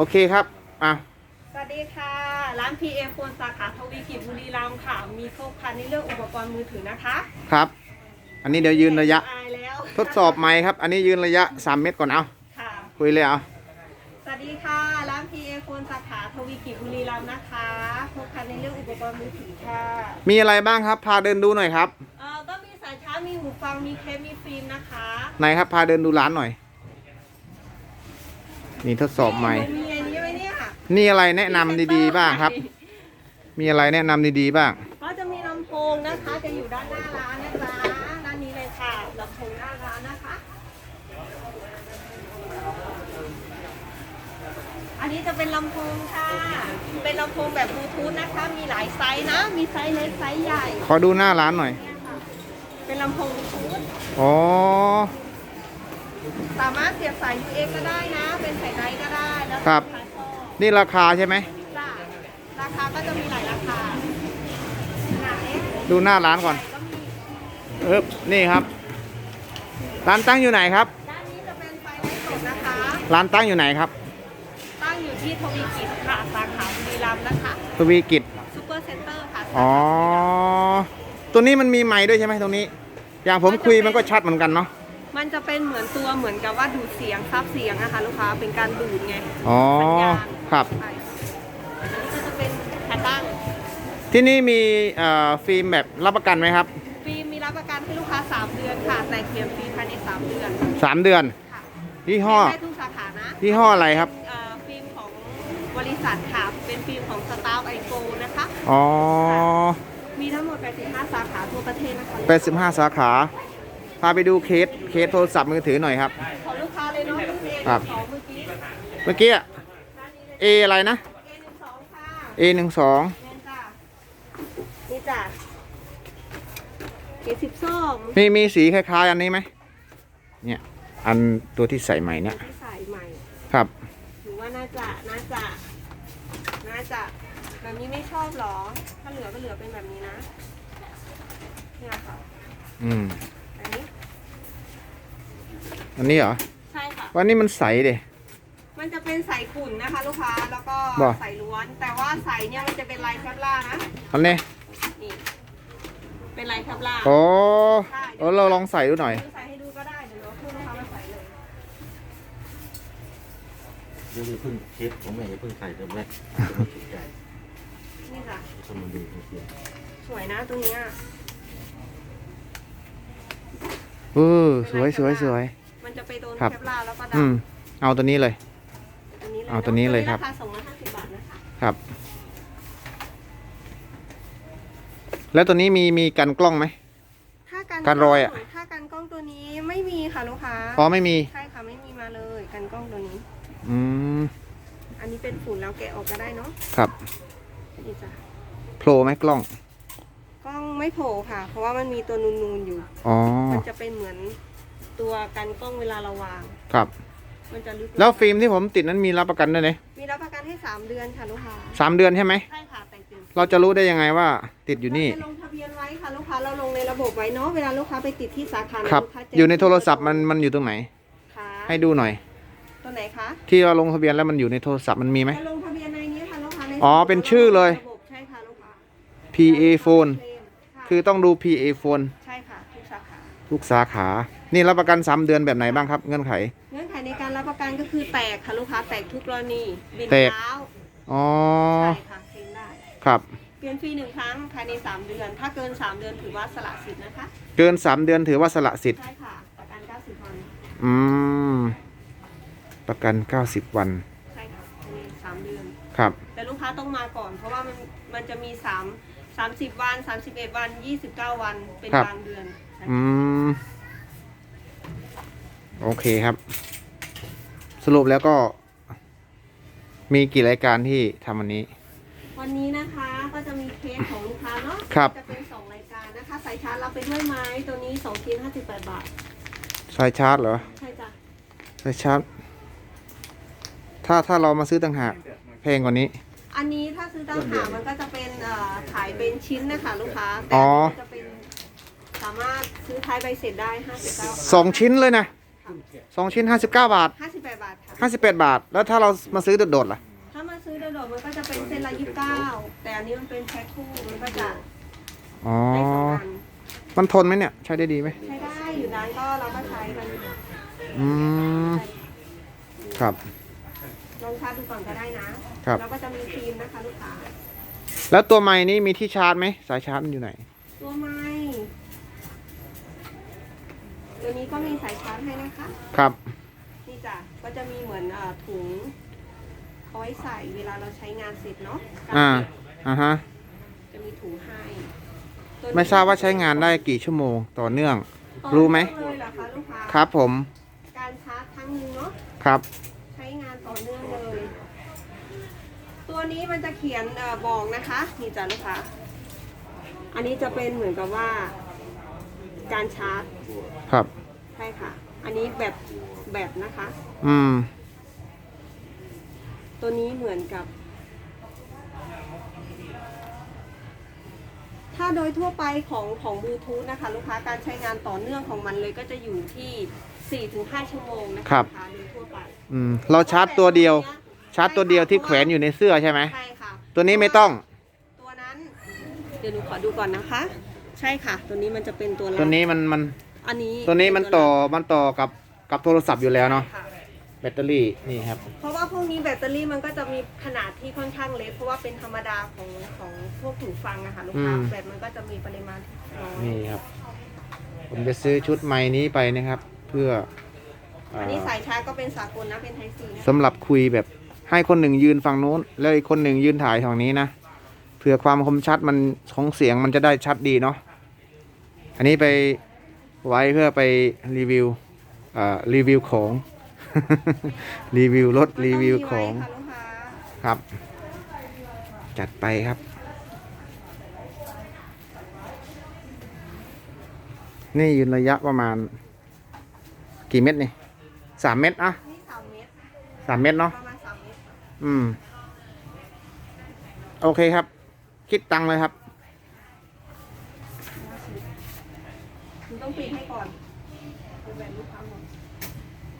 โอเคครับอะสวัสดีค่ะ ร้าน PA โฟนสาขาทวีกิจบุรีรัมย์ค่ะ มีครบครันในเรื่องอุปกรณ์มือถือนะคะครับ อันนี้เดี๋ยวยืนระยะ อายแล้วทดสอบไหมค์ครับ อันนี้ยืนระยะ 3 เมตรก่อนเอาค่ะ คุยเลยเอาสวัสดีค่ะ ร้าน PA โฟนสาขาทวีกิจบุรีรัมย์นะคะครบครันในเรื่องอุปกรณ์มือถือค่ะมีอะไรบ้างครับ พาเดินดูหน่อยครับ เอ่อก็มีสายชาร์จมีหูฟัง มีเคสมีฟิล์มนะคะไหนครับ พาเดินดูร้านหน่อย นี่ทดสอบไหมค์ มีอันนี้ไหมเนี่ยนี่อะไรแนะนำดีๆบ้างครับ มีอะไรแนะนำดีๆบ้าง ก็จะมีลำโพงนะคะ จะอยู่ด้านหน้าร้านนะจ๊ะด้านนี้เลยค่ะลำโพงหน้าร้านนะคะ อันนี้จะเป็นลำโพงค่ะ เป็นลำโพงแบบบลูทูธนะคะ มีหลายไซส์นะ มีไซส์เล็กไซส์ใหญ่ขอดูหน้าร้านหน่อยเนี่ยค่ะ เป็นลำโพงบลูทูธอ๋อสามารถเสียบสาย UX ก็ได้นะ เป็นสายไนก็ได้แล้วแต่ครับลูกค้าชอบ นี่ราคาใช่ไหมจ้ะราคาก็จะมีหลายราคาไหนดูหน้าร้านก่อนก็มีเอบนี่ครับ ร้านตั้งอยู่ไหนครับ ด้านนี้จะเป็นไฟไลท์สดนะคะ ร้านตั้งอยู่ไหนครับตั้งอยู่ที่ทวีกิจค่ะสาขาบุรีรัมย์นะคะทวีกิจซูเปอร์เซ็นเตอร์ค่ะอ๋อตัวนี้มันมีไม้ด้วยใช่ไหมตรงนี้ อย่างผมคุยมันก็ชัดเหมือนกันเนาะมันจะเป็นเหมือนตัวเหมือนกับว่าดูดเสียงซับเสียงอะค่ะลูกค้าเป็นการดูดไงอ๋อ สัญญาณ ครับใช่อันนี้ก็จะเป็นขาตั้ง ที่นี่มีเอ่อฟิล์มแบบรับประกันไหมครับฟิล์มมีรับประกันให้ลูกค้า 3 เดือนค่ะ แต่เขียนฟรีภายใน 3 เดือน3เดือนค่ะยี่ห้อได้ทุกสาขานะยี่ห้ออะไรครับเอ่อฟิล์มของบริษัทค่ะ เป็นฟิล์มของสตาร์ไอโฟนะคะ อ๋อมีทั้งหมด 85 สาขาทั่วประเทศนะคะ 85 สาขาพาไปดูเคสเคสโทรศัพท์มือถือหน่อยครับ ของลูกค้าเลยเนาะรุ่นเอครับสองเมื่อกี้เมื่อกี้อะด้านนี้เลย A อะไรนะ เอหนึ่งสอง A12 ค่ะเน่นจ้ะนี่จ้ะเอสิบสองมีมีสีคล้ายๆ อันนี้ไหมเนี่ยอันตัวที่ใส่ใหม่เนี่ยที่ใส่ใหม่ครับ หรือว่าน่าจะน่าจะน่าจะแบบนี้ไม่ชอบหรอ ถ้าเหลือก็เหลือเป็นแบบนี้นะ เนี่ยค่ะอืมอันนี้ อันนี้เหรอ ใช่ค่ะวันนี้มันใสเดมันจะ เป็นใส่ขุ่นนะคะ ลูกค้า แล้วก็บ่ใส่ล้วน แต่ว่าใส่เนี่ยมันจะเป็นลายแคปล่านะ อันนี้นี่ เป็นลายแคปล่า โอ้เออเราลองใส่ดูหน่อย ใส่ให้ดูก็ได้ เดี๋ยวเราพูดลูกค้ามาใส่เลย เดี๋ยวเพิ่งเช็ดผมไม่ให้เพิ่งใส่แต่แรกถูกใจนี่จ้ะ คนมาดูเสียสวยนะตรงเนี้ย เออสวยสวยสวย มันจะไปโดนครับ แคปลาแล้วก็ดอืม เอาตัวนี้เลยำอันนี้ เลยเอาตัวนี้เลยครับราคาสองร้อยห้าสิบบาทนะคะครับ แล้วตัวนี้มีมีกันกล้องไหม ถ้ากันกันรอยอะ ถ้ากันกล้องตัวนี้ไม่มีค่ะลูกค้าอ๋อไม่มี ใช่ค่ะไม่มีมาเลยกันกล้องตัวนี้ อืมอันนี้เป็นฝุ่นแล้วแกะออกก็ได้เนาะครับนี่จ้ะโผล่ไหมกล้องกล้องไม่โผล่ค่ะ เพราะว่ามันมีตัวนูนๆอยู่ อ๋อมันจะเป็นเหมือนตัวกันกล้องเวลาเราวาง ครับ มันจะลึกแล้วฟิล์มที่ผมติดนั้นมีรับประกันด้วยไหมมีรับประกันให้3เดือนค่ะลูกค้าสามเดือนใช่ไหม ใช่ค่ะแต่งเต็มเราจะรู้ได้ยังไงว่าติดอยู่นี่ เราจะลงทะเบียนไว้ค่ะลูกค้าเราลงในระบบไว้เนาะเวลาลูกค้าไปติดที่สาขาครับ ลูกค้าจะอยู่ในโทรศัพท์มันมันอยู่ตรงไหน ค่ะให้ดูหน่อย ตัวไหนคะที่เราลงทะเบียนแล้วมันอยู่ในโทรศัพท์มันมีไหม จะลงทะเบียนในนี้ค่ะลูกค้าในอ๋อเป็นชื่อเลย ระบบใช่ค่ะลูกค้า PA phone เคลมค่ะคือต้องดู PA phone ใช่ค่ะทุกสาขา ทุกสาขา นี่รับประกัน 3 เดือนแบบไหนบ้างครับ เงื่อนไขเงื่อนไข ในการรับประกันก็คือแตกค่ะลูกค้าแตกทุกกรณีบินแตก เท้าอ๋อ ใช่ค่ะเคลมได้ ครับ เปลี่ยนฟรีหนึ่งครั้งภายใน 3 เดือน ถ้าเกิน 3 เดือนถือว่าสละสิทธิ์นะคะ เกิน3เดือนถือว่าสละสิทธิ์ ใช่ค่ะ ประกัน 90 วัน อืม ประกัน 90 วัน ใช่ค่ะภายใน3เดือน ครับ แต่ลูกค้าต้องมาก่อน เพราะว่ามันมันจะมี 3 30 วัน 31 วัน 29 วันเป็นครับบางเดือนอืม โอเคครับ สรุปแล้วก็ มีกี่รายการที่ทำวันนี้ วันนี้นะคะก็จะมีเคสของลูกค้าเนาะครับ จะเป็น2รายการนะคะสายชาร์จรับไปด้วยไหมตัวนี้2ชิ้น58บาทสายชาร์จเหรอใช่จ้ะสายชาร์จ ถ้าถ้าเรามาซื้อต่างหากแพงกว่านี้ อันนี้ถ้าซื้อตั้งหากมันก็จะเป็นเอ่อขายเป็นชิ้นนะคะลูกค้าแต่อ๋อ อันนี้จะเป็นสามารถซื้อท้ายใบเสร็จได้59สองชิ้นเลยนะ สองชิ้น59บาท59 58บาทค่ะ ห้าสิบแปดบาท แล้วถ้าเรามาซื้อโดดๆล่ะ ถ้ามาซื้อโดดๆมันก็จะเป็นเส้นละ29แต่อันนี้มันเป็นแพ็คคู่มันก็จะอ๋อ ได้สองอันมันทนไหมเนี่ย ใช้ได้ดีไหมใช้ได้อยู่นั้นก็เราก็ใช้กันอืม ครับ ลองชาร์จดูก่อนก็ได้นะครับ แล้วก็จะมีฟิล์มนะคะลูกค้า แล้วตัวไม้นี่มีที่ชาร์จไหม สายชาร์จมันอยู่ไหน ตัวไม้ ตัวนี้ก็มีสายชาร์จให้นะคะ ครับ นี่จ้ะ ก็จะมีเหมือนเอ่อถุงเอาไว้ใส่เวลาเราใช้งานเสร็จเนาะอ่า อ่าฮะ จะมีถุงให้ตัวนี้ไม่ทราบว่าใช้งานได้กี่ชั่วโมงต่อเนื่อง รู้ไหม ต่อเนื่องเลยเหรอคะลูกค้าครับผม การชาร์จครั้งหนึงเนาะ ครับ ใช้งานต่อเนื่องเลย ตัวนี้มันจะเขียนเออบอกนะคะ นี่จ้ะลูกค้าอันนี้จะเป็นเหมือนกับว่า การชาร์จครับ ใช่ค่ะ อันนี้แบบแบบนะคะ อืม ตัวนี้เหมือนกับ ถ้าโดยทั่วไปของของบลูทูธนะคะ ลูกค้าการใช้งานต่อเนื่องของมันเลยก็จะอยู่ที่4-5ชั่วโมงนะคะครับลูกค้าโดยทั่วไปอืม เราชาร์จตัวเดียว ชาร์จตัวเดียวที่แขวนอยู่ในเสื้อใช่ไหม ใช่ค่ะตัวนี้ไม่ต้อง ตัวนั้น เดี๋ยวหนูขอดูก่อนนะคะ ใช่ค่ะ ตัวนี้มันจะเป็นตัวรับตัวนี้มันมันอันนี้ตัวนี้มันต่อมันต่อกับกับโทรศัพท์อยู่แล้วเนาะใช่ค่แบตเตอรี่นี่ครับ เพราะว่าพวกนี้แบตเตอรี่มันก็จะมีขนาดที่ค่อนข้างเล็กเพราะว่าเป็นธรรมดาของของพวกหูฟังอะค่ะลูกค้าอืม แบตมันก็จะมีปริมาณที่น้อยนี่ครับ ผมจะซื้อชุดไม้นี้ไปนะครับ เพื่ออ่าอันนี้สายชาร์จก็เป็นสากลนะเป็นไทซีนะสำหรับคุยแบบให้คนหนึ่งยืนฝั่งนู้น แล้วอีกคนหนึ่งยืนถ่ายฝั่งนี้นะเพื่อความคมชัดมันของเสียงมันจะได้ชัดดีเนาะ อันนี้ไปไว้เพื่อไปรีวิวอ่ารีวิวของ รีวิวรถรีวิวของมันต้มีไว้ค่ะลูกค้าครับ จัดไปครับ นี่ยืนระยะประมาณ กี่เมตรนี่สามเมตรอะนี่สามเมตรสามเมตรเนาะประมาณสามเมตรอืม โอเคครับ คิดตังค์เลยครับ คุณ ต้องปิดให้